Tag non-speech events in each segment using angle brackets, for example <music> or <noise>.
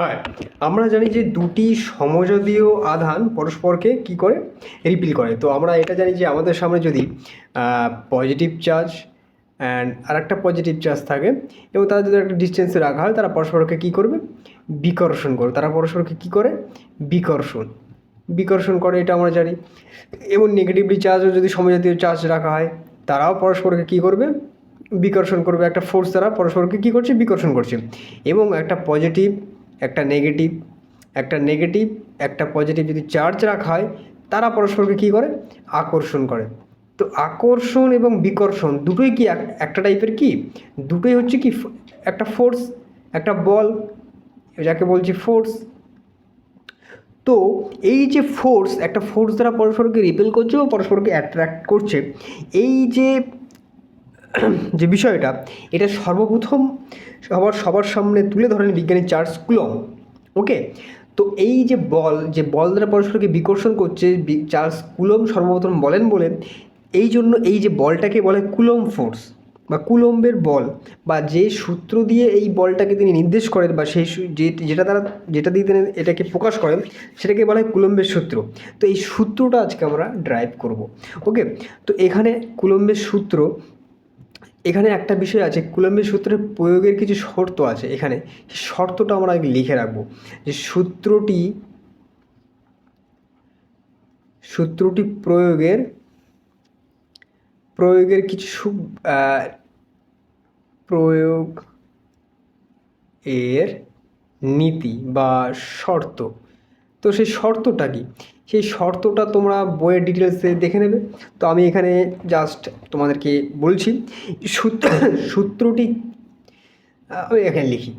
হ্যাঁ আমরা জানি যে দুটি সমযোজীয় আধান পরস্পরকে কি করে? রিপিল করে। তো আমরা এটা জানি যে আমাদের সামনে যদি পজিটিভ চার্জ অ্যান্ড আরেকটা পজিটিভ চার্জ থাকে এবং তাদের যদি একটা ডিস্টেন্সে রাখা হয়, তারা পরস্পরকে কী করবে? বিকর্ষণ করবে। তারা পরস্পরকে কী করে? বিকর্ষণ। বিকর্ষণ করে এটা আমরা জানি। এবং নেগেটিভলি চার্জও যদি সমজাতীয় চার্জ রাখা হয়, তারাও পরস্পরকে কী করবে? বিকর্ষণ করবে। একটা ফোর্স দ্বারা পরস্পরকে কী করছে? বিকর্ষণ করছে। এবং একটা পজিটিভ একটা নেগেটিভ একটা নেগেটিভ একটা পজিটিভ যদি চার্জ রাখা হয়, তারা পরস্পরকে কী করে? আকর্ষণ করে। তো আকর্ষণ এবং বিকর্ষণ দুটোই কি এক- একটা টাইপের কি? দুটোই হচ্ছে কি একটা ফোর্স একটা বল, যাকে বলছি ফোর্স তো এই যে ফোর্স একটা ফোর্স দ্বারা পরস্পরকে রিপেল করছে ও পরস্পরকে অ্যাট্রাক্ট করছে, এই যে যে বিষয়টা, এটা সর্বপ্রথম সবার সবার সামনে তুলে ধরেন বিজ্ঞানী চার্লস কুলম ওকে তো এই যে বল যে বল দ্বারা পরস্পরকে বিকর্ষণ করছে চার্লস কুলম সর্বপ্রথম বলেন বলে, এই জন্য এই যে বলটাকে বলে কুলম ফোর্স, বা কুলম্বের বল, বা যে সূত্র দিয়ে এই বলটাকে তিনি নির্দেশ করেন, বা সেই যেটা দ্বারা যেটা দিয়ে তিনি এটাকে প্রকাশ করেন, সেটাকে বলা হয় কুলম্বের সূত্র। তো এই সূত্রটা আজকে আমরা ড্রাইভ করব ওকে তো এখানে কুলম্বের সূত্র এখানে একটা বিষয় আছে, কুলম্বের সূত্রের প্রয়োগের কিছু শর্ত আছে। এখানে শর্তটা আমরা আগে লিখে রাখব। যে সূত্রটি সূত্রটি প্রয়োগের প্রয়োগের কিছু প্রয়োগ এর নীতি বা শর্ত। তো সেই শর্তটা কি? সেই শর্তটা তোমরা বইয়ের ডিটেলসে দেখে নেবে। তো আমি এখানে জাস্ট তোমাদেরকে বলছি, সূত্র, সূত্রটি আমি এখানে লিখি।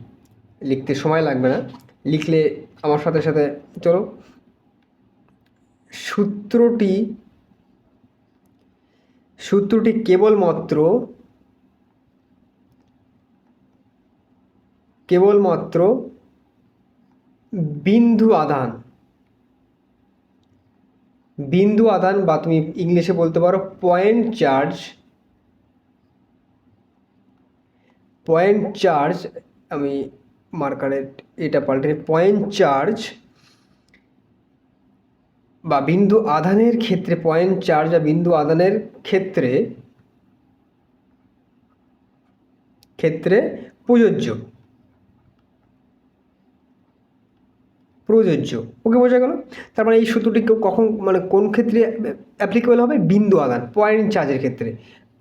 লিখতে সময় লাগবে না। লিখলে আমার সাথে সাথে চলো। সূত্রটি সূত্রটি কেবলমাত্র কেবলমাত্র বিন্দু আধান। বিন্দু আদান বা তুমি ইংলিশে বলতে পারো পয়েন্ট চার্জ পয়েন্ট চার্জ আমি মার্কারের এটা পাল্টে পয়েন্ট চার্জ বা বিন্দু আধানের ক্ষেত্রে পয়েন্ট চার্জ বা বিন্দু আধানের ক্ষেত্রে ক্ষেত্রে প্রযোজ্য। প্রযোজ্য। ওকে বোঝা গেল? তার মানে এই সূত্রটি কখন মানে কোন ক্ষেত্রে অ্যাপ্লিকেবল হবে? বিন্দু আদান পয়েন্ট চার্জের ক্ষেত্রে।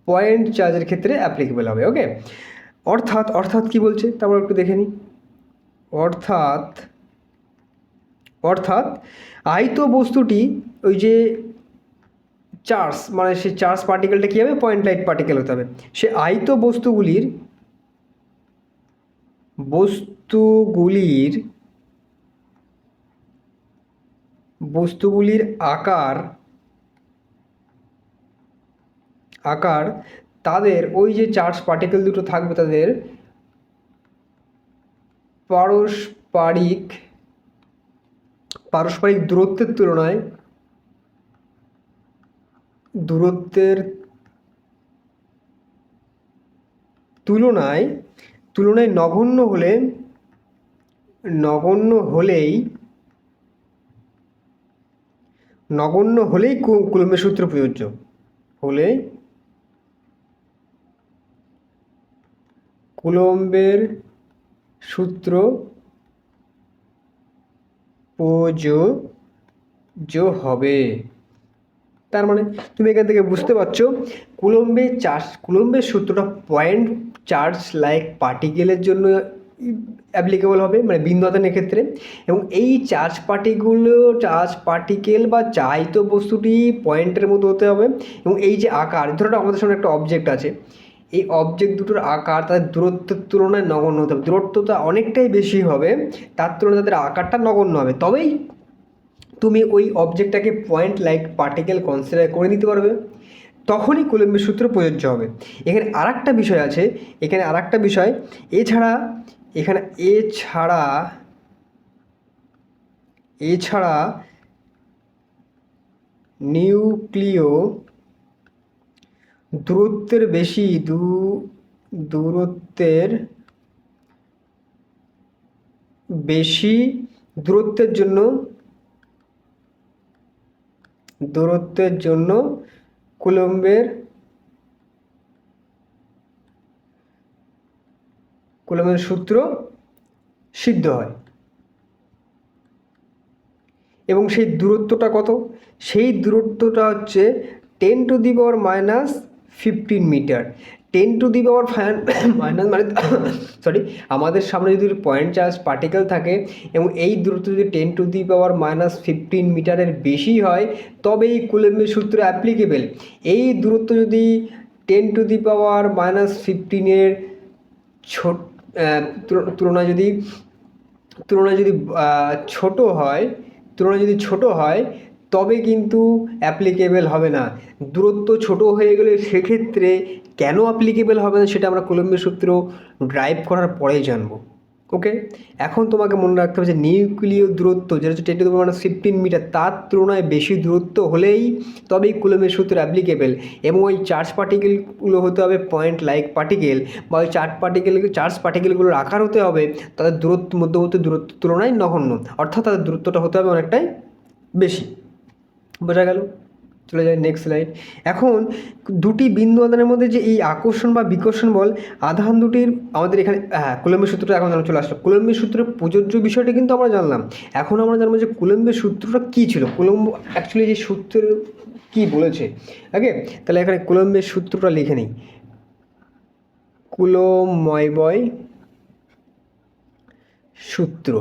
পয়েন্ট চার্জের ক্ষেত্রে অ্যাপ্লিকেবল হবে ওকে অর্থাৎ অর্থাৎ কি বলছে? তারপর একটু দেখে নিই অর্থাৎ অর্থাৎ আয়ত বস্তুটি ওই যে চার্জ মানে সেই চার্জ পার্টিকেলটা কী হবে? পয়েন্ট লাইট পার্টিকেল হতে হবে। সে আয়ত বস্তুগুলির বস্তুগুলির বস্তুগুলির আকার আকার, তাদের ওই যে চার্জ পার্টিকেল দুটো থাকবে তাদের পারস্পরিক পারস্পরিক দূরত্বের তুলনায় দূরত্বের তুলনায় তুলনায় নগণ্য হলে, নগণ্য হলেই নগণ্য হলেই কু- কুলম্বের সূত্র প্রযোজ্য। হলে কুলম্বের সূত্র প্রযোজ্য হবে। তার মানে তুমি এখান থেকে বুঝতে পারছ, কুলম্বে চার্জ কুলম্বের সূত্রটা পয়েন্ট চার্জ লাইক পার্টিকেলের জন্য অ্যাপ্লিকেবল হবে মানে বিন্দু আদানের ক্ষেত্রে। এবং এই চার্জ পার্টিগুলো চার্জ পার্টিকেল বা চাইতো বস্তুটি পয়েন্টের মতো হতে হবে। এবং এই যে আকার ধরো আমাদের সামনে একটা অবজেক্ট আছে। এই অবজেক্ট দুটোর আকার তাদের দূরত্বের তুলনায় নগণ্য হতে হবে। দূরত্বটা অনেকটাই বেশি হবে, তার তুলনায় তাদের আকারটা নগণ্য হবে। তবেই তুমি ওই অবজেক্টটাকে পয়েন্ট লাইক পার্টিকেল কনসিডার করে নিতে পারবে। তখনই কুলম্বের সূত্র প্রযোজ্য হবে। এখানে আর বিষয় আছে, এখানে আর বিষয়। এছাড়া এখানে এছাড়া এছাড়া নিউক্লিয় দূরত্বের বেশি দূ দূরত্বের বেশি দূরত্বের জন্য দূরত্বের জন্য কুলম্বের কুলম্বের সূত্র সিদ্ধ হয়। এবং সেই দূরত্বটা কত? সেই দূরত্বটা হচ্ছে ten to the power minus fifteen metre ten to the power five minus মানে <coughs> সরি আমাদের সামনে যদি পয়েন্ট চার্জ পার্টিকেল থাকে এবং এই দূরত্ব যদি ten to the power minus fifteen মিটারের বেশি হয় তবে এই কুলেম্বের সূত্র অ্যাপ্লিকেবেল এই দূরত্ব যদি ten to the power minus ফিফটিনের ছোট তুলনায় যদি তুলনা যদি ছোট হয় তুলনা যদি ছোট হয়, তবে কিন্তু অ্যাপ্লিকেবেল হবে না। দূরত্ব ছোট হয়ে গেলে সেক্ষেত্রে কেন অ্যাপ্লিকেবেল হবে না সেটা আমরা কোলম্বের সূত্র ড্রাইভ করার পরেই জানব। ওকে এখন তোমাকে মনে রাখতে হবে যে নিউক্লিয় দূরত্ব, যেটা হচ্ছে টেন টু মানে ফিফটিন মিটার তার তুলনায় বেশি দূরত্ব হলেই তবেই কুলমের সূত্র অ্যাপ্লিকেবল এবং ওই চার্জ পার্টিকেলগুলো হতে হবে পয়েন্ট লাইক পার্টিকেল বা ওই চার্জ পার্টিকেল চার্জ পার্টিকেলগুলোর আকার হতে হবে তাদের দূরত্ব, মধ্যবর্তী দূরত্ব তুলনায় নগণ্য। অর্থাৎ তাদের দূরত্বটা হতে হবে অনেকটাই বেশি। বোঝা গেল? চলে যায় নেক্সট স্লাইড এখন দুটি বিন্দু আধানের মধ্যে যে এই আকর্ষণ বা বিকর্ষণ বল আধান দুটির আমাদের এখানে হ্যাঁ কুলম্বের সূত্রটা এখন জানা চলে আসলো। কুলম্বের সূত্রের প্রযোজ্য বিষয়টা কিন্তু আমরা জানলাম। এখন আমরা জানব যে কুলম্বের সূত্রটা কী ছিল? কুলম্ব অ্যাকচুয়ালি যে সূত্রের কী বলেছে? ওকে তাহলে এখানে কুলম্বের সূত্রটা লিখে নিই। কুলময় বয় সূত্র।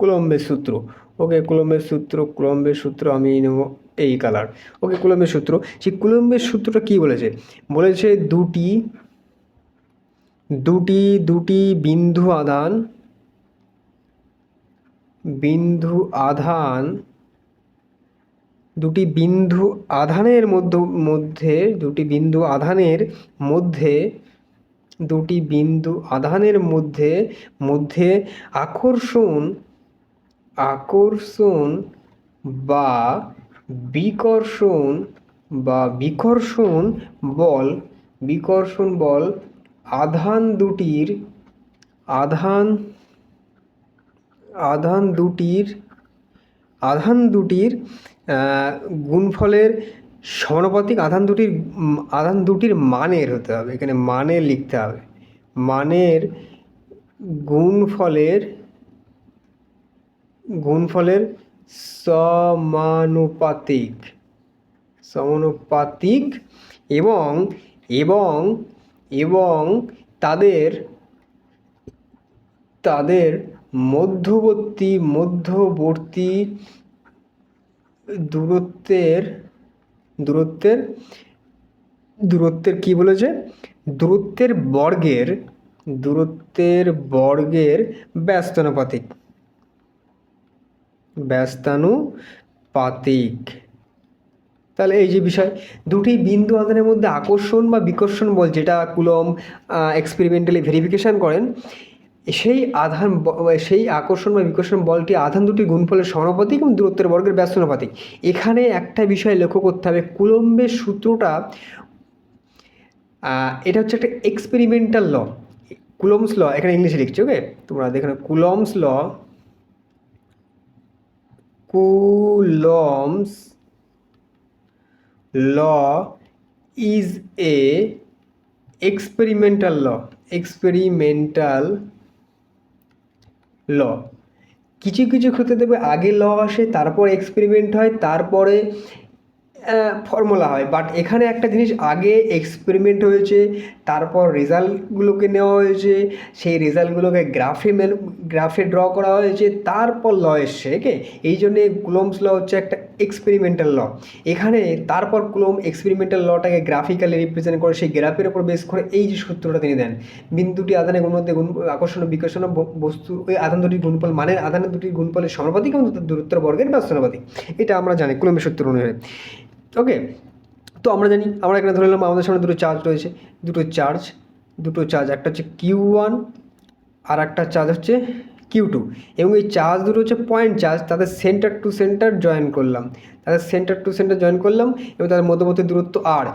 কুলম্বের সূত্র। ওকে কুলম্বের সূত্র কুলম্বের সূত্র আমি নেব এই কালার ওকে কুলম্বের সূত্র, সেই কুলম্বের সূত্রটা কি বলেছে? বলেছে দুটি দুটি দুটি বিন্দু আধান বিন্দু আধান, দুটি বিন্দু আধানের মধ্য, মধ্যে, দুটি বিন্দু আধানের মধ্যে, দুটি বিন্দু আধানের মধ্যে মধ্যে আকর্ষণ আকর্ষণ বা বিকর্ষণ বা বিকর্ষণ বল বিকর্ষণ বল আধান দুটির, আধান আধান দুটির আধান দুটির গুণফলের সমানুপাতিক আধান দুটির আধান দুটির মানের হতে হবে। এখানে মানের লিখতে হবে। মানের গুণফলের গুণফলের সমানুপাতিক সমানুপাতিক এবং এবং এবং তাদের তাদের মধ্যবর্তী মধ্যবর্তী দূরত্বের দূরত্বের দূরত্বের কি বলেছে? দূরত্বের বর্গের দূরত্বের বর্গের ব্যস্তানুপাতিক ব্যস্তানুপাতিক তাহলে এই যে বিষয়, দুটি বিন্দু আধানের মধ্যে আকর্ষণ বা বিকর্ষণ বল যেটা কুলম এক্সপেরিমেন্টালি ভেরিফিকেশন করেন, সেই আধান সেই আকর্ষণ বা বিকর্ষণ বলটি আধান দুটি গুণফলের সমানুপাতিক এবং দূরত্বের বর্গের ব্যস্তানুপাতিক। এখানে একটা বিষয় লক্ষ্য করতে হবে, কুলম্বের সূত্রটা এটা হচ্ছে একটা এক্সপেরিমেন্টাল ল কুলমস ল এখানে ইংলিশে লিখছি ওকে তোমরা দেখো Coulomb's law Coulomb's law is a experimental law experimental law কিছু কিছু ক্ষেত্রে দেখবে আগে ল আসে, তারপর এক্সপেরিমেন্ট হয়, তারপরে ফর্মুলা হয়। বাট এখানে একটা জিনিস আগে এক্সপেরিমেন্ট হয়েছে, তারপর রেজাল্টগুলোকে নেওয়া হয়েছে, সেই রেজাল্টগুলোকে গ্রাফে মেন গ্রাফে ড্র করা হয়েছে, তারপর ল এসছে ওকে এই জন্যে কুলমস ল হচ্ছে একটা এক্সপেরিমেন্টাল ল এখানে তারপর কুলম এক্সপেরিমেন্টাল লটাকে গ্রাফিক্যালি রিপ্রেজেন্ট করে, সেই গ্রাফের ওপর বেস করে এই যে সূত্রটা তিনি দেন। বিন্দুটি আধানের গুণ মধ্যে গুণ, আকর্ষণ বিকর্ষণ ব- বস্তু, ওই আধান দুটির গুণফল মানের, আধানের দুটির গুণফলের সমানুপাতিক এবং তাদের দূরত্বের বর্গের ব্যস্তানুপাতিক এটা আমরা জানি কুলমের সূত্র অনুযায়ী ওকে তো আমরা জানি, আমরা এখানে ধরে নিলাম আমাদের সামনে দুটো চার্জ রয়েছে। দুটো চার্জ দুটো চার্জ একটা হচ্ছে কিউ ওয়ান আর একটা চার্জ হচ্ছে কিউ টু এবং এই চার্জ দুটো হচ্ছে পয়েন্ট চার্জ তাদের সেন্টার টু সেন্টার জয়েন করলাম। তাদের সেন্টার টু সেন্টার জয়েন করলাম এবং তাদের মধ্যবর্তী দূরত্ব আর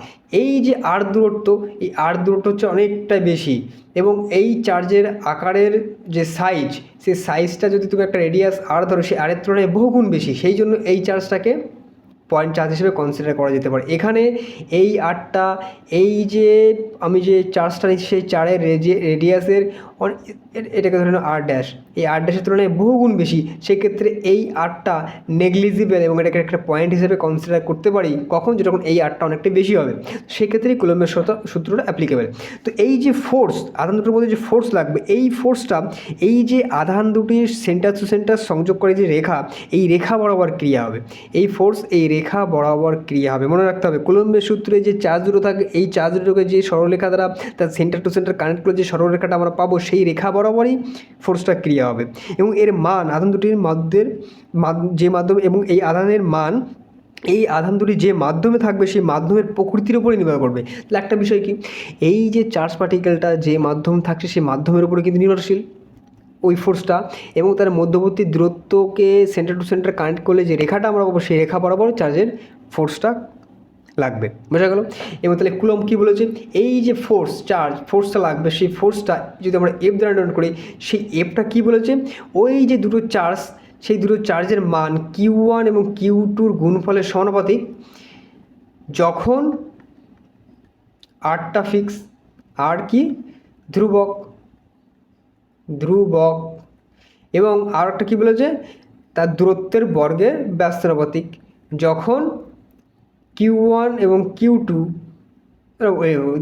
এই যে আর দূরত্ব, এই আর দূরত্ব হচ্ছে অনেকটাই বেশি। এবং এই চার্জের আকারের যে সাইজ সেই সাইজটা যদি তুমি একটা রেডিয়াস আর ধরো, সেই আরের তুলনায় বহুগুণ বেশি। সেই জন্য এই চার্জটাকে পয়েন্ট চার্জ হিসেবে কনসিডার করা যেতে পারে। এখানে এই আটটা, এই যে আমি যে চার্জটা নিচ্ছি সেই চারের রেডিয়াসের এটাকে ধরে আর ড্যাশ এই আর ড্যাশের তুলনায় বহুগুণ বেশি। সেক্ষেত্রে এই আটটা নেগলিজিবল এবং এটাকে একটা পয়েন্ট হিসেবে কনসিডার করতে পারি, কখন? যখন এই আটটা অনেকটা বেশি হবে। সেক্ষেত্রেই কুলম্বের সূত্রটা অ্যাপ্লিকেবল তো এই যে ফোর্স আধান দুটোর মধ্যে যে ফোর্স লাগবে, এই ফোর্সটা এই যে আধান দুটির সেন্টার টু সেন্টার সংযোগ করে যে রেখা, এই রেখা বরাবর ক্রিয়া হবে। এই ফোর্স এই রেখা বরাবর ক্রিয়া হবে। মনে রাখতে হবে কুলম্বের সূত্রে যে চার্জ দুটো থাকে, এই চার্জ দুটোকে যে সরলরেখা দ্বারা তার সেন্টার টু সেন্টার কানেক্ট করে যে সরলরেখাটা আমরা পাবো, সেই রেখা বরাবরই ফোর্সটা ক্রিয়া হবে। এবং এর মান, আধান দুটির মাধ্যের যে মাধ্যম এবং এই আধানের মান, এই আধান দুটি যে মাধ্যমে থাকবে, সেই মাধ্যমের প্রকৃতির উপরে নির্ভর করবে। তাহলে একটা বিষয় কি? এই যে চার্জ পার্টিকেলটা যে মাধ্যম থাকছে, সেই মাধ্যমের উপরে কিন্তু নির্ভরশীল। ওই ফোর্সটা এবং তার মধ্যবর্তী দূরত্বকে সেন্টার টু সেন্টার কানেক্ট করলে যে রেখাটা আমরা পাবো, সেই রেখা বরাবর চার্জের ফোর্সটা লাগবে। বোঝা গেল? এবং তাহলে কুলম কী বলেছে? এই যে ফোর্স চার্জ ফোর্সটা লাগবে, সেই ফোর্সটা যদি আমরা এফ দ্বারা নোট করি, সেই এফটা কী বলেছে? ওই যে দুটো চার্জ সেই দুটো চার্জের মান কিউ ওয়ান এবং কিউ টুর গুণফলের সমানুপাতিক যখন আটটা ফিক্স আর কি? ধ্রুবক। ধ্রুবক। এবং আর একটা কী বলেছে? তার দূরত্বের বর্গের ব্যস্তানুপাতিক যখন কিউ ওয়ান এবং কিউ টু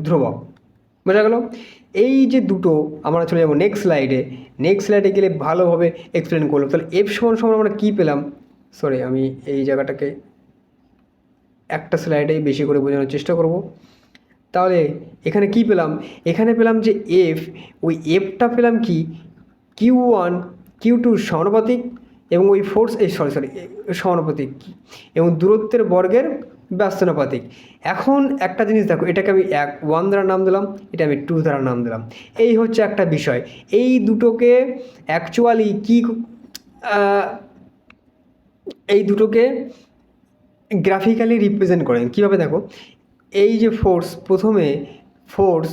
ধ্রুবক। বোঝা গেল? এই যে দুটো, আমরা চলে যাব নেক্সট স্লাইডে নেক্সট স্লাইডে গেলে ভালোভাবে এক্সপ্লেন করল তাহলে এফ সমান সমান আমরা কী পেলাম? সরি আমি এই জায়গাটাকে একটা স্লাইডেই বেশি করে বোঝানোর চেষ্টা করব। তাহলে এখানে কি পেলাম? এখানে পেলাম যে এফ ওই এফটা পেলাম কি? কিউ ওয়ান কিউ টু সমানুপাতিক এবং ওই ফোর্স এই সরি সরি সমানুপাতিক এবং দূরত্বের বর্গের ব্যস্তানুপাতিক। এখন একটা জিনিস দেখো, এটাকে আমি এক ওয়ান দ্বারা নাম দিলাম, এটা আমি টু দ্বারা নাম দিলাম। এই হচ্ছে একটা বিষয়। এই দুটোকে অ্যাকচুয়ালি কি এই দুটোকে গ্রাফিক্যালি রিপ্রেজেন্ট করেন। কীভাবে দেখো? এই যে ফোর্স প্রথমে ফোর্স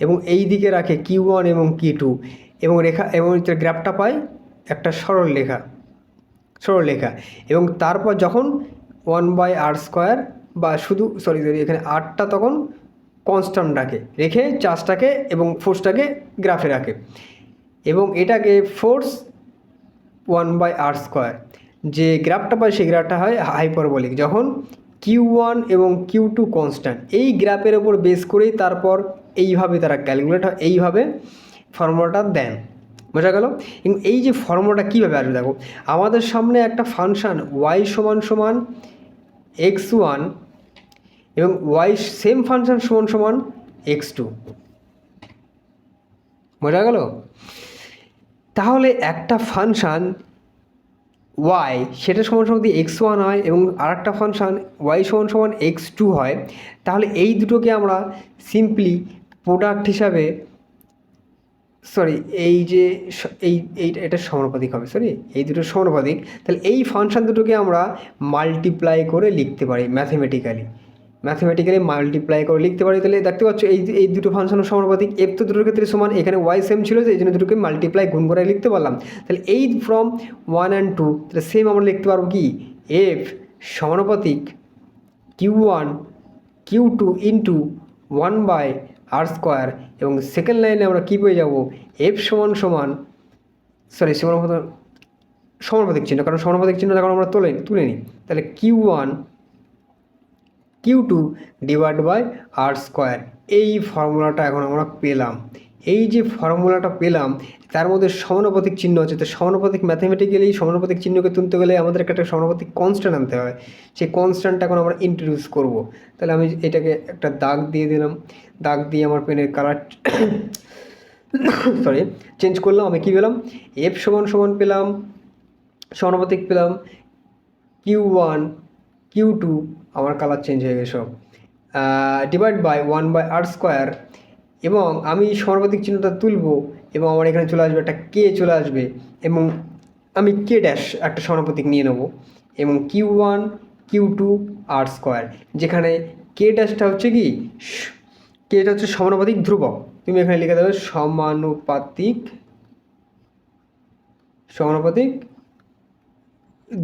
এবং এই দিকে রাখে কিউ ওয়ান এবং কি টু এবং রেখা, এবং গ্রাফটা পায় একটা সরল রেখা সরল রেখা এবং তারপর যখন ওয়ান বাই আর স্কোয়ার বা শুধু সরি সরি এখানে আরটা তখন কনস্ট্যান্ট রাখে, রেখে চার্জটাকে এবং ফোর্সটাকে গ্রাফে রাখে এবং এটাকে force one by R square যে গ্রাফটা পায় সেই গ্রাফটা হয় হাইপারবলিক যখন কিউ ওয়ান এবং কিউ টু কনস্ট্যান্ট এই গ্রাফের ওপর বেস করেই তারপর এইভাবে তারা ক্যালকুলেট হয়, এইভাবে ফর্মুলাটা দেন। বোঝা গেল? এবং এই যে ফর্মুলাটা কীভাবে আসবে দেখো, আমাদের সামনে একটা ফাংশান ওয়াই সমান সমান এক্স ওয়ান এবং ওয়াই সেম ফাংশান সমান সমান এক্স টু বোঝা গেল? তাহলে একটা ফাংশান ওয়াই সেটা সমান সমান এক্স ওয়ান হয় এবং আর একটা ফাংশান ওয়াই সমান সমান এক্স টু হয়, তাহলে এই দুটোকে আমরা সিম্পলি প্রোডাক্ট হিসাবে সরি এই যে এই এই এটা সমানুপাতিক হবে সরি এই দুটো সমানুপাতিক, তাহলে এই ফাংশান দুটোকে আমরা মাল্টিপ্লাই করে লিখতে পারি ম্যাথমেটিক্যালি ম্যাথমেটিক্যালি মাল্টিপ্লাই করে লিখতে পারি, তাহলে দেখতে পাচ্ছ এই এই দুটো ফাংশনের সমানুপাতিক এফ তো দুটোর ক্ষেত্রে সমান, এখানে ওয়াই সেম ছিল যে এই জন্য দুটোকে মাল্টিপ্লাই গুণ করে লিখতে পারলাম। তাহলে এই ফ্রম ওয়ান অ্যান্ড টু তাহলে সেম আমরা লিখতে পারব কি? এফ সমানুপাতিক Q one Q two into one by R square এবং সেকেন্ড লাইনে আমরা কী পেয়ে যাব? এফ সমান সমান সরি সমান সমানুপাতিক চিহ্ন, কারণ সমানুপাতিক চিহ্ন এখন আমরা তুলে তুলে নিই। তাহলে Q one Q two divide by R square এই ফর্মুলাটা এখন আমরা পেলাম। এই যে ফর্মুলাটা পেলাম, তার মধ্যে সমানুপাতিক চিহ্ন আছে। তো সমানুপাতিক ম্যাথামেটিক্যালি সমানুপাতিক চিহ্নকে তুলতে গেলে আমাদের একটা সমানুপাতিক কনস্ট্যান্ট আনতে হয়। সেই কনস্ট্যান্টটা এখন আমরা ইন্ট্রোডিউস করব। তাহলে আমি এটাকে একটা দাগ দিয়ে দিলাম। দাগ দিয়ে আমার পেনের কালার সরি চেঞ্জ করলাম। আমি কী পেলাম? এফ সমান সমান পেলাম। সমানুপাতিক পেলাম। কিউ ওয়ান কিউ টু আমার কালার চেঞ্জ হয়ে গেছে সব। Divide by one by R square এবং আমি সমানুপাতিক চিহ্নটা তুলব, এবং আমার এখানে চলে আসবে একটা কে চলে আসবে, এবং আমি কে ড্যাশ একটা সমানুপাতিক নিয়ে নেব, এবং Q one Q two R square যেখানে কে ড্যাশটা হচ্ছে কি? কেটা হচ্ছে সমানুপাতিক ধ্রুবক। তুমি এখানে লিখে দেবে সমানুপাতিক সমানুপাতিক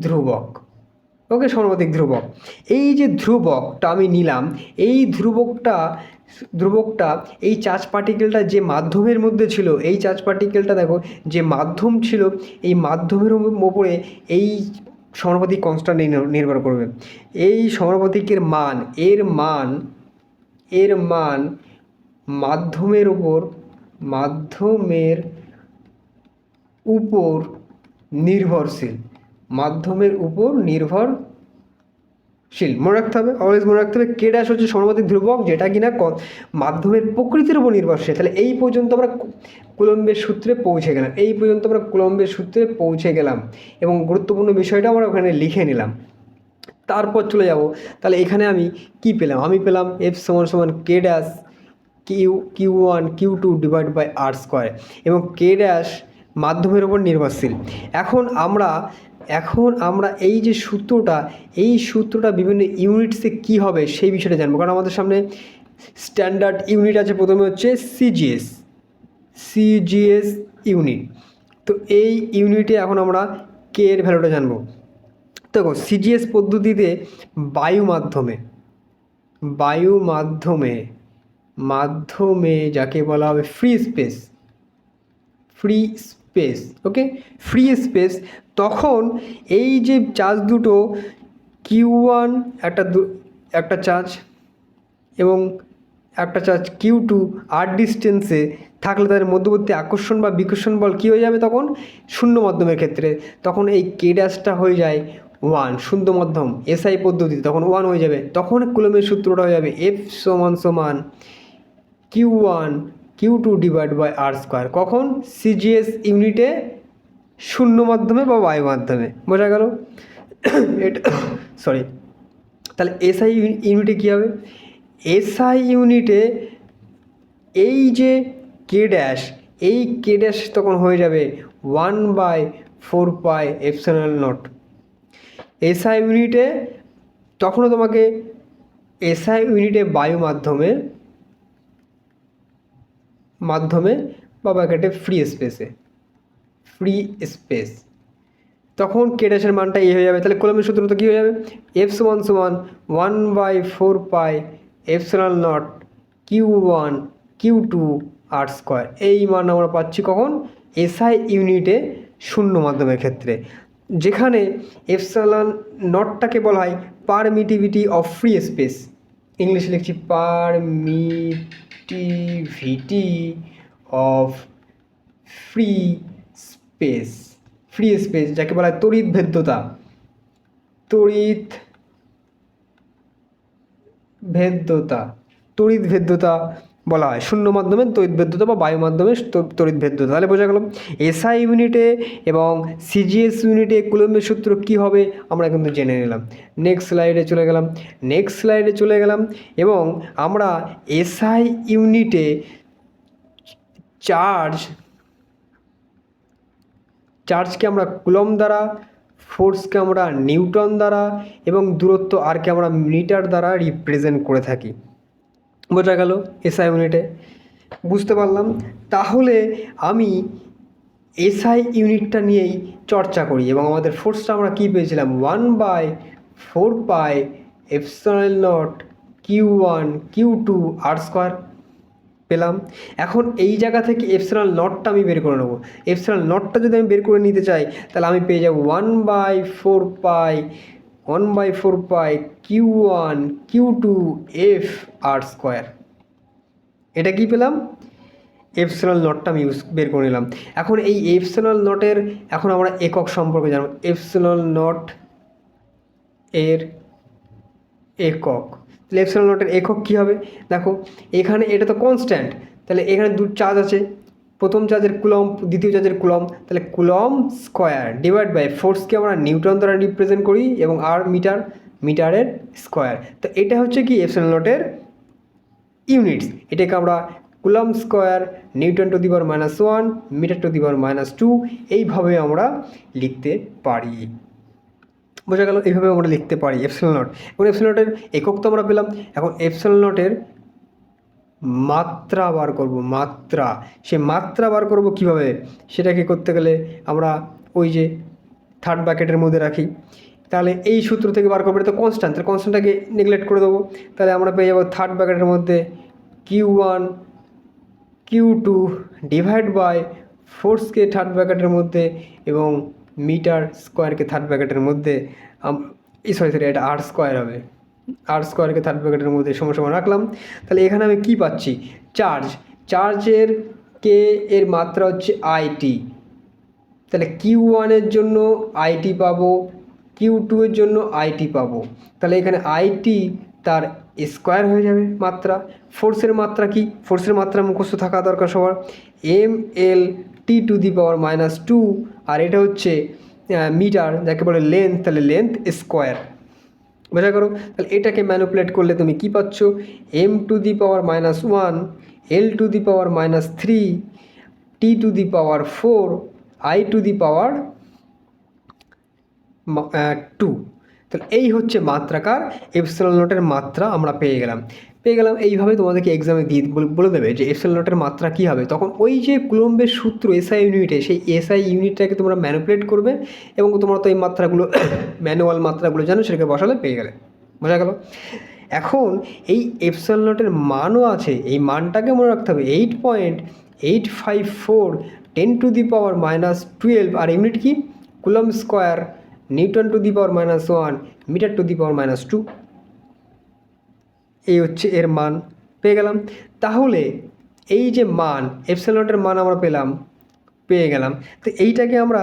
ধ্রুবক। ওকে সমানুপাতিক ধ্রুবক। এই যে ধ্রুবকটা আমি নিলাম, এই ধ্রুবকটা ধ্রুবকটা, এই চার্জ পার্টিকেলটা যে মাধ্যমের মধ্যে ছিল, এই চার্জ পার্টিকেলটা দেখো, যে মাধ্যম ছিল, এই মাধ্যমের ওপরে এই সমানুপাতিক কনস্ট্যান্ট নির্ভর করবে। এই সমানুপাতিকের মান, এর মান এর মান মাধ্যমের উপর মাধ্যমের উপর নির্ভরশীল। মাধ্যমের উপর নির্ভরশীল। মনে রাখতে হবে অলওয়েজ মনে রাখতে হবে কে ড্যাশ হচ্ছে সমানুপাতিক ধ্রুবক, যেটা কিনা ক- মাধ্যমের প্রকৃতির উপর নির্ভরশীল। তাহলে এই পর্যন্ত আমরা কুলম্বের সূত্রে পৌঁছে গেলাম, এই পর্যন্ত আমরা কুলম্বের সূত্রে পৌঁছে গেলাম এবং গুরুত্বপূর্ণ বিষয়টা আমরা ওখানে লিখে নিলাম। তারপর চলে যাব, তাহলে এখানে আমি কি পেলাম? আমি পেলাম এফ সমান সমান K dash Q Q one Q two divide by R square এবং কে ড্যাশ মাধ্যমের উপর নির্ভরশীল। এখন আমরা এখন আমরা এই যে সূত্রটা, এই সূত্রটা বিভিন্ন ইউনিটসে কি হবে সেই বিষয়টা জানব। কারণ আমাদের সামনে স্ট্যান্ডার্ড ইউনিট আছে, প্রথমে হচ্ছে সিজিএস সিজিএস ইউনিট তো এই ইউনিটে এখন আমরা কে এর ভ্যালুটা জানব। দেখো সিজিএস পদ্ধতিতে বায়ু মাধ্যমে বায়ু মাধ্যমে মাধ্যমে যাকে বলা হবে free space free space okay free space তখন এই যে চার্জ দুটো কিউ ওয়ান একটা দু- একটা চার্জ এবং একটা চার্জ কিউ টু আর ডিস্টেন্সে থাকলে তাদের মধ্যবর্তী আকর্ষণ বা বিকর্ষণ বল কী হয়ে যাবে তখন? শূন্য মাধ্যমের ক্ষেত্রে। তখন এই কে হয়ে যায় ওয়ান শূন্য মাধ্যম এসআই পদ্ধতি তখন ওয়ান হয়ে যাবে। তখন কুলমের সূত্রটা হয়ে যাবে এফ সমান সমান Q one Q two divide by R square কখন? সিজিএস ইউনিটে শূন্য মাধ্যমে বা বায়ু মাধ্যমে, বোঝা গেল? এটা সরি তাহলে এসআই ইউনিটে কী হবে? এসআই ইউনিটে এই যে কে ড্যাশ এই কে ড্যাশ তখন হয়ে যাবে one by four pi epsilon naught SI ইউনিটে তখনও তোমাকে এসআই ইউনিটে বায়ু মাধ্যমে মাধ্যমে বা ব্যাকেটে ফ্রি স্পেসে ফ্রি স্পেস তখন কে ড্যাশের মানটা এ হয়ে যাবে। তাহলে কলমের সূত্র তো কী হয়ে যাবে? এফ সমান সমান one by four pi epsilon naught Q one Q two R square এই মান আমরা পাচ্ছি কখন? এসআই ইউনিটে শূন্য মাধ্যমের ক্ষেত্রে। যেখানে এফসালান নটটাকে বলা হয় পারমিটিভিটি অফ ফ্রি স্পেস ইংলিশে লিখছি permittivity of free space free space যাকে বলা হয় তড়িৎ ভেদ্যতা। তড়িৎ ভেদ্যতা। তড়িৎ ভেদ্যতা বলা হয়। শূন্য মাধ্যমে তড়িৎ ভেদ্যতা বা বায়ু মাধ্যমে তড়িৎ ভেদ্যতা। তাহলে বোঝা গেল এসআই ইউনিটে এবং সিজিএস ইউনিটে কুলম্বের সূত্র কী হবে? আমরা কিন্তু জেনে নিলাম। নেক্সট স্লাইডে চলে গেলাম। নেক্সট স্লাইডে চলে গেলাম এবং আমরা এসআই ইউনিটে চার্জ চার্জকে আমরা কুলম দ্বারা, ফোর্সকে আমরা নিউটন দ্বারা এবং দূরত্ব আরকে আমরা মিটার দ্বারা রিপ্রেজেন্ট করে থাকি। বোঝা গেল এসআই ইউনিটে বুঝতে পারলাম। তাহলে আমি এসআই ইউনিটটা নিয়েই চর্চা করি এবং আমাদের ফোর্সটা আমরা কী পেয়েছিলাম? One by four pi epsilon naught Q one Q two R square পেলাম। এখন এই জায়গা থেকে এপসিলন নটটা আমি বের করে নেব। এপসিলন নটটা যদি আমি বের করে নিতে চাই, তাহলে আমি পেয়ে যাব one by four pi one by four pi Q one Q two F R square এটা কি পেলাম? এপসিলন নটটা আমি ইউজ বের করে নিলাম। এখন এই এপসিলন নটের এখন আমরা একক সম্পর্কে জানব। এপসিলন নট এর একক। এপসিলন নটের একক কী হবে? দেখো, এখানে এটা তো কনস্ট্যান্ট তাহলে এখানে দু চার্জ আছে। প্রথম চার্জের কুলম দ্বিতীয় চার্জের কুলম তাহলে কুলম স্কোয়ার ডিভাইড বাই ফোর্সকে আমরা নিউটন দ্বারা রিপ্রেজেন্ট করি এবং আর মিটার, মিটারের স্কোয়ার তো এটা হচ্ছে কি এপসিলন নটের ইউনিটস এটাকে আমরা coulomb square newton to the power minus one metre to the power minus two এইভাবে আমরা লিখতে পারি। বোঝা গেল এইভাবে আমরা লিখতে পারি এফসেল নট এবং এফসেল নটের একক তো আমরা পেলাম। এখন এফসেল নটের মাত্রা বার করব, মাত্রা। সে মাত্রা বার করব কীভাবে? সেটাকে করতে গেলে আমরা ওই যে থার্ড ব্যাকেটের মধ্যে রাখি। তাহলে এই সূত্র থেকে বার করব, এটা তো কনস্ট্যান্ট তাহলে কনস্ট্যান্টটাকে নেগলেক্ট করে দেবো। তাহলে আমরা পেয়ে যাব থার্ড ব্যাকেটের মধ্যে Q one Q two divide by ফোর্সকে third ব্যাকেটের মধ্যে এবং মিটার স্কোয়ারকে থার্ড ব্র্যাকেটের মধ্যে সরি সরি এটা আর স্কোয়ার হবে। আর স্কোয়ারকে থার্ড ব্র্যাকেটের মধ্যে সমান সমান রাখলাম। তাহলে এখানে আমি কি পাচ্ছি? চার্জ চার্জের কে এর মাত্রা হচ্ছে আইটি তাহলে কিউ ওয়ানের জন্য আইটি পাবো কিউ টু এর জন্য আইটি পাবো। তাহলে এখানে আইটি তার স্কোয়ার হয়ে যাবে মাত্রা। ফোর্সের মাত্রা কি? ফোর্সের মাত্রা মুখস্থ থাকা দরকার সবার। M L T to the power minus two আর এটা হচ্ছে মিটার, যাকে বলে লেন্থ তাহলে লেন্থ স্কোয়ার বোঝা করো তাহলে এটাকে ম্যানুপুলেট করলে তুমি কি পাচ্ছ? M to the power minus one L to the power minus three T to the power four I to the power two তাহলে এই হচ্ছে মাত্রাকার এপসেলন নোটের মাত্রা আমরা পেয়ে গেলাম। পেয়ে গেলাম, এইভাবে তোমাদেরকে এক্সামে দিয়ে বলে- দেবে যে এপসেল নোটের মাত্রা কী হবে। তখন ওই যে কুলম্বের সূত্র এসআই ইউনিটে সেই এসআই ইউনিটটাকে তোমরা ম্যানুপুলেট করবে এবং তোমরা তো এই মাত্রাগুলো <coughs> ম্যানুয়াল মাত্রাগুলো জানো, সেটাকে বসালে পেয়ে গেলে। বোঝা গেল? এখন এই এফসেল নোটের মানও আছে, এই মানটাকে মনে রাখতে হবে eight point eight five four ten to the power minus twelve R unit কি? Coulomb square newton to the power minus one metre to the power minus two এই হচ্ছে এর মান। পেয়ে গেলাম। তাহলে এই যে মান এপসেল নটের মান আমরা পেলাম, পেয়ে গেলাম। তো এইটাকে আমরা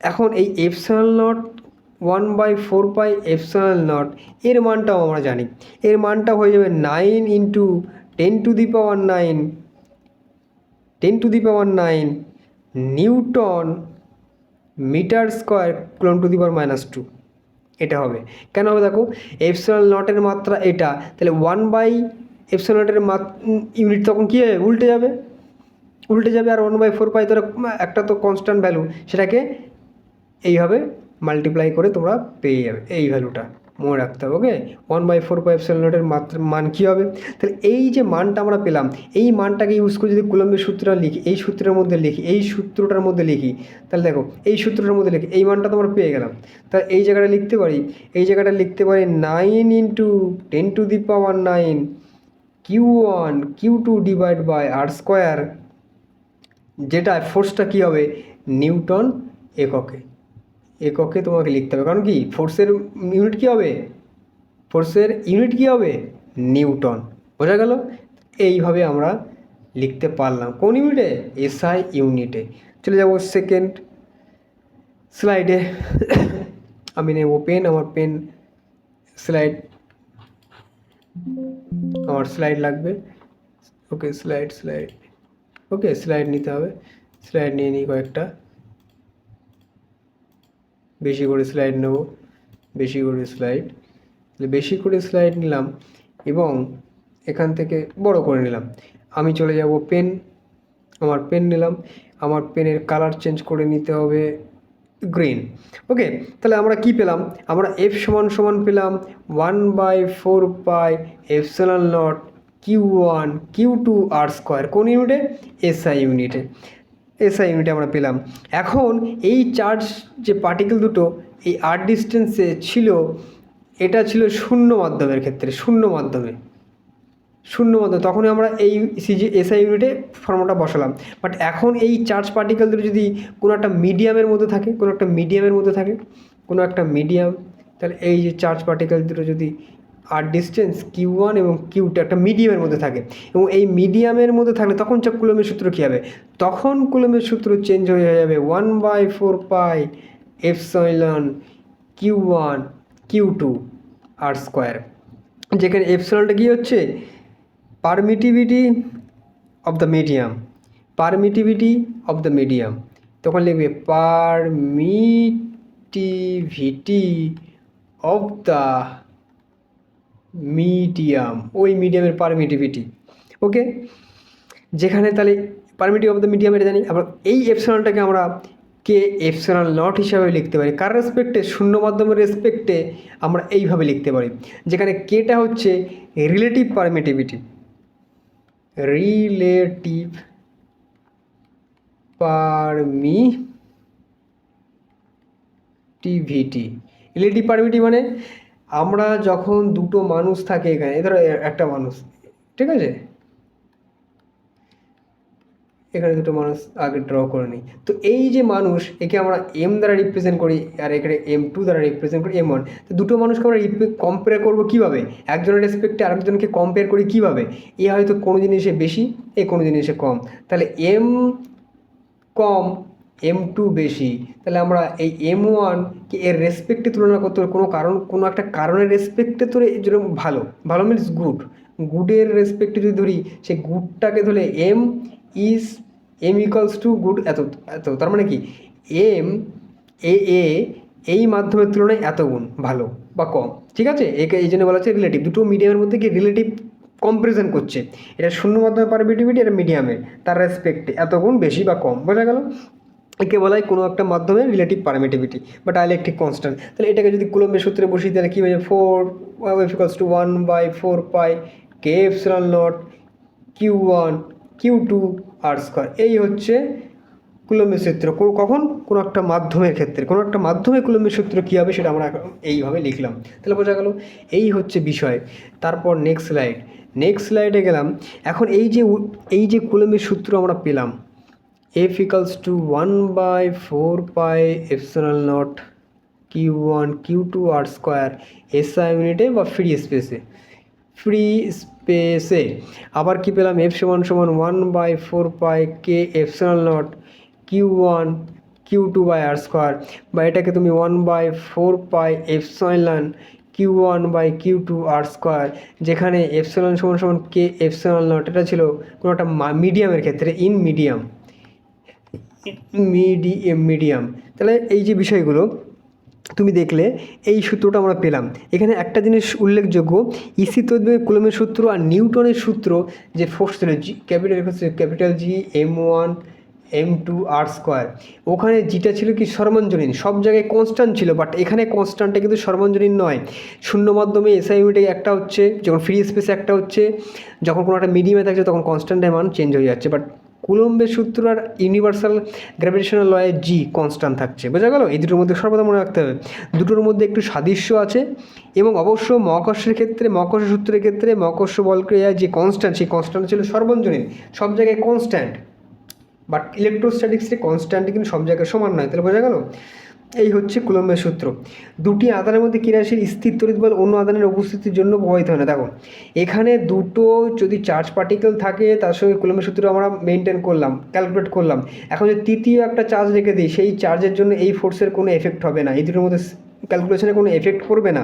এখন এই epsilon naught one by four by epsilon naught এর মানটাও আমরা জানি। এর মানটা হয়ে যাবে nine into ten to the power nine ten to the power nine newton metre square coulomb to the power minus two এটা হবে। কেন হবে দেখো? এপসিলন নটের মাত্রা এটা। তাহলে ওয়ান বাই এপসিলন নটের ইউনিট তখন কী হবে? উল্টে যাবে। উল্টে যাবে আর ওয়ান বাই ফোর পাই তোরা একটা তো কনস্ট্যান্ট ভ্যালু সেটাকে এইভাবে মাল্টিপ্লাই করে তোমরা পেয়ে যাবে এই ভ্যালুটা মনে রাখতে হবে okay one by four pi epsilon নটের মাত্রা মান কী হবে? তাহলে এই যে মানটা আমরা পেলাম, এই মানটাকে ইউজ করে যদি কুলম্বের সূত্রটা লিখি, এই সূত্রের মধ্যে লিখি, এই সূত্রটার মধ্যে লিখি, তাহলে দেখো, এই সূত্রটার মধ্যে লিখি, এই মানটা তো আমরা পেয়ে গেলাম। তা এই জায়গাটা লিখতে পারি, এই জায়গাটা লিখতে পারি nine into ten to the power nine Q one Q two divide by R square যেটা ফোর্সটা কী হবে? নিউটন এককে। এককে তোমাকে লিখতে হবে। কারণ কি? ফোর্সের ইউনিট কী হবে? ফোর্সের ইউনিট কী হবে? নিউটন। বোঝা গেল? এইভাবে আমরা লিখতে পারলাম। কোন ইউনিটে এসআই ইউনিটে চলে যাব সেকেন্ড স্লাইডে আমি নেব পেন আমার পেন স্লাইড আমার স্লাইড লাগবে। Okay slide slide okay slide নিতে হবে। স্লাইড নিয়ে নিই কয়েকটা। বেশি করে স্লাইড নেব, বেশি করে স্লাইড তাহলে বেশি করে স্লাইড নিলাম এবং এখান থেকে বড় করে নিলাম। আমি চলে যাব পেন আমার পেন নিলাম, আমার পেনের কালার চেঞ্জ করে নিতে হবে গ্রিন ওকে তাহলে আমরা কি পেলাম? আমরা এফ সমান সমান পেলাম one by four pi epsilon naught Q one Q two R square কোন ইউনিটে এসআই ইউনিটে এসআই ইউনিটে আমরা পেলাম। এখন এই চার্জ যে পার্টিকেল দুটো, এই আর ডিস্টেন্সে ছিল, এটা ছিল শূন্য মাধ্যমের ক্ষেত্রে, শূন্য মাধ্যমে। শূন্য মাধ্যমে। তখনই আমরা এই সিজি এসআই ইউনিটে ফর্মটা বসালাম। বাট এখন এই চার্জ পার্টিকেল দুটো যদি কোনো একটা মিডিয়ামের মধ্যে থাকে, কোনো একটা মিডিয়ামের মধ্যে থাকে, কোনো একটা মিডিয়াম তাহলে এই যে চার্জ পার্টিকেল দুটো যদি আর ডিস্টেন্স কিউ ওয়ান এবং কিউ টু একটা মিডিয়ামের মধ্যে থাকে। এবং এই মিডিয়ামের মধ্যে থাকলে তখন চাপ কুলমের সূত্র কী হবে? তখন কুলমের সূত্র চেঞ্জ হয়ে যাবে one by four pi epsilon Q one Q two R square যেখানে এফসলনটা কী হচ্ছে? Permittivity of the medium permittivity of the medium তখন লিখবে পারমিটিভিটি অফ দ্য মিডিয়াম, ওই মিডিয়ামের পারমিটিভিটি ওকে যেখানে তাহলে পারমিটিভ অফ দ্য মিডিয়াম এটা জানি, আবার এই এপসিলনটাকে আমরা কে এপসিলন নট হিসাবে লিখতে পারি। কার রেসপেক্টে শূন্য মাধ্যমের রেসপেক্টে আমরা এইভাবে লিখতে পারি। যেখানে কেটা হচ্ছে relative permittivity relative permittivity relative permittivity মানে আমরা যখন দুটো মানুষ থাকে এখানে ধরো একটা মানুষ, ঠিক আছে? এখানে দুটো মানুষ আগে ড্র করে নিই। তো এই যে মানুষ, একে আমরা এম দ্বারা রিপ্রেজেন্ট করি, আর এখানে এম টু দ্বারা রিপ্রেজেন্ট করি এম ওয়ান তো দুটো মানুষকে আমরা কম্পেয়ার করব কীভাবে? একজনের রেসপেক্টে আরেকজনকে কম্পেয়ার করি কীভাবে? এ হয়তো কোনো জিনিসে বেশি, এ কোনো জিনিসে কম। তাহলে এম কম এম টু বেশি। তাহলে আমরা এই এম ওয়ানকে এর রেসপেক্টে তুলনা করতে হবে কোনো কারণ, কোনো একটা কারণের রেসপেক্টে ধরে যেরকম ভালো ভালো মিনস গুড গুডের রেসপেক্টে যদি ধরি সেই গুডটাকে ধরে M is M equals to good এত এত। তার মানে কি? এম এ এ এই মাধ্যমের তুলনায় এত গুণ ভালো বা কম। ঠিক আছে? একে এই জন্য বলা হচ্ছে রিলেটিভ দুটো মিডিয়ামের মধ্যে কি রিলেটিভ কম্পারিজন করছে। এটা শূন্য মাধ্যমে পারমিটিভিটি এটা মিডিয়ামে তার রেসপেক্টে এত গুণ বেশি বা কম। বোঝা গেল? একে বলা হয় কোনো একটা মাধ্যমে রিলেটিভ পারমিটিভিটি বা ডাইলেকট্রিক কনস্ট্যান্ট তাহলে এটাকে যদি কুলম্বের সূত্রে বসিয়ে তাহলে কী হয়ে four equals to one by four pi K F epsilon naught Q one Q two R square এই হচ্ছে কুলম্বের সূত্র। কখন? কোনো একটা মাধ্যমের ক্ষেত্রে। কোনো একটা মাধ্যমে কুলম্বের সূত্র কী হবে সেটা আমরা এইভাবে লিখলাম। তাহলে বোঝা গেল, এই হচ্ছে বিষয়। তারপর নেক্সট স্লাইড নেক্সট স্লাইডে গেলাম। এখন এই যে এই যে কুলম্বের সূত্র আমরা পেলাম two one by four pi epsilon naught Q one Q two R square SI ইউনিটে বা ফ্রি স্পেসে ফ্রি স্পেসে আবার কি পেলাম? এফ সমান সমান one by four pi K epsilon naught Q one Q two by R square বা এটাকে তুমি one by four pi epsilon Q one by Q two R square যেখানে এপসিলন সমান সমান কে এপসিলন নট এটা ছিল কোনো একটা মিডিয়ামের ক্ষেত্রে ইন মিডিয়াম মিডিয়াম মিডিয়াম। তাহলে এই যে বিষয়গুলো, তুমি দেখলে এই সূত্রটা আমরা পেলাম। এখানে একটা জিনিস উল্লেখযোগ্য, ইসি তদ্বির কুলমের সূত্র আর নিউটনের সূত্র যে ফোর্স ছিল, G, capital capital G, M one, M two, R square. ওখানে জিটা ছিল কি, সর্বঞ্জনীন। সব জায়গায় কনস্ট্যান্ট ছিল বাট এখানে কনস্ট্যান্টটা কিন্তু সর্বঞ্জনীন নয়। শূন্য মাধ্যমে এসআই ইউনিটে একটা হচ্ছে, যখন ফ্রি স্পেসে একটা হচ্ছে, যখন কোনো একটা মিডিয়ামে থাকছে, তখন কনস্ট্যান্টের মান চেঞ্জ হয়ে যাচ্ছে। বাট কুলম্বের সূত্র আর ইউনিভার্সাল গ্র্যাভিটেশনাল লয়ে জি কনস্ট্যান্ট থাকছে। বোঝা গেল? এই দুটোর মধ্যে সর্বদা মনে রাখতে হবে। দুটোর মধ্যে একটু সাদৃশ্য আছে এবং অবশ্য মহাকর্ষের ক্ষেত্রে, মহাকর্ষ সূত্রের ক্ষেত্রে মহাকর্ষ বলক্রিয়া যে কনস্ট্যান্ট সেই কনস্ট্যান্ট ছিল সর্বজনীন। সব জায়গায় কনস্ট্যান্ট বাট ইলেকট্রোস্ট্যাটিক্সে কনস্ট্যান্ট কিন্তু সব জায়গায় সমান নয়। তাহলে বোঝা গেল? এই হচ্ছে কুলম্বের সূত্র। দুটি আধানের মধ্যে ক্রিয়াশীল স্থির তড়িৎ বল অন্য আধানের উপস্থিতির জন্য প্রভাবিত হয় না? দেখো, এখানে দুটো যদি চার্জ পার্টিকেল থাকে, তার সঙ্গে কুলম্বের সূত্র আমরা মেনটেন করলাম ক্যালকুলেট করলাম। এখন যদি তৃতীয় একটা চার্জ রেখে দিই, সেই চার্জের জন্য এই ফোর্সের কোনো এফেক্ট হবে না। এই দুটোর মধ্যে ক্যালকুলেশনে কোনো এফেক্ট করবে না।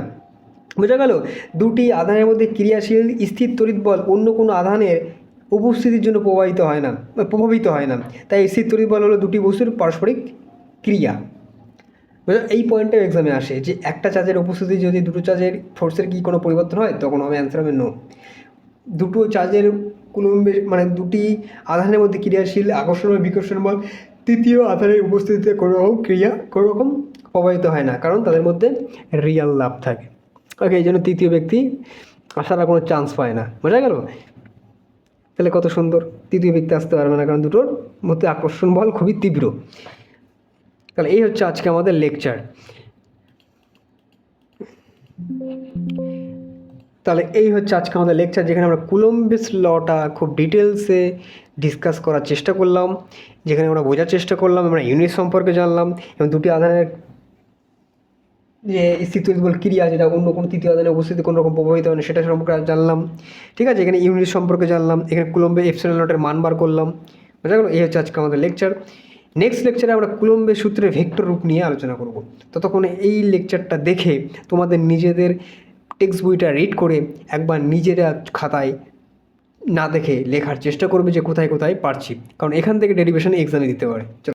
বোঝা গেল? দুটি আধানের মধ্যে ক্রিয়াশীল স্থির তড়িৎ বল অন্য কোনো আধানের উপস্থিতির জন্য প্রভাবিত হয় না, প্রভাবিত হয় না। তাই স্থির তড়িৎ বল হলো দুটি বস্তুর পারস্পরিক ক্রিয়া। এই পয়েন্টটা এক্সামে আসে যে একটা চার্জের উপস্থিতি যদি দুটো চার্জের ফোর্সের কি কোনো পরিবর্তন হয়, তখন হবে অ্যান্সার হবে নো দুটো চার্জের কুলম্বের মানে দুটি আধানের মধ্যে ক্রিয়াশীল আকর্ষণ বা বিকর্ষণ বল তৃতীয় আধারের উপস্থিতিতে কোনো রকম ক্রিয়া, কোনো রকম প্রভাবিত হয় না, কারণ তাদের মধ্যে রিয়াল লাভ থাকে। ওকে এই জন্য তৃতীয় ব্যক্তি আসার কোনো চান্স পায় না। বোঝা গেল? তাহলে কত সুন্দর, তৃতীয় ব্যক্তি আসতে পারবে না, কারণ দুটোর মধ্যে আকর্ষণ বল খুবই তীব্র। তাহলে এই হচ্ছে আজকে আমাদের লেকচার তাহলে এই হচ্ছে আজকে আমাদের লেকচার যেখানে আমরা কুলম্বিস লটা খুব ডিটেলসে ডিসকাস করার চেষ্টা করলাম, যেখানে আমরা বোঝার চেষ্টা করলাম, আমরা ইউনিট সম্পর্কে জানলাম, এবং দুটি আধানের যে স্থিতিবল ক্রিয়া যেটা অন্য কোনো তৃতীয় আধানের উপস্থিতি, কোনো রকম প্রভাবিত হয় না, সেটা সম্পর্কে জানলাম। ঠিক আছে, এখানে ইউনিট সম্পর্কে জানলাম, এখানে কুলম্বে এপসিলন নটের মান বার করলাম। বোঝা গেল? এই হচ্ছে আজকে আমাদের লেকচার নেক্সট লেকচারে আমরা কুলম্বের সূত্রে ভেক্টর রূপ নিয়ে আলোচনা করব। ততক্ষণে এই লেকচারটা দেখে তোমাদের নিজেদের টেক্সট বইটা রিড করে একবার নিজেরা খাতায় না দেখে লেখার চেষ্টা করবে যে কোথায় কোথায় পারছি। কারণ এখান থেকে ডেরিভেশন এক্সামে দিতে পারে।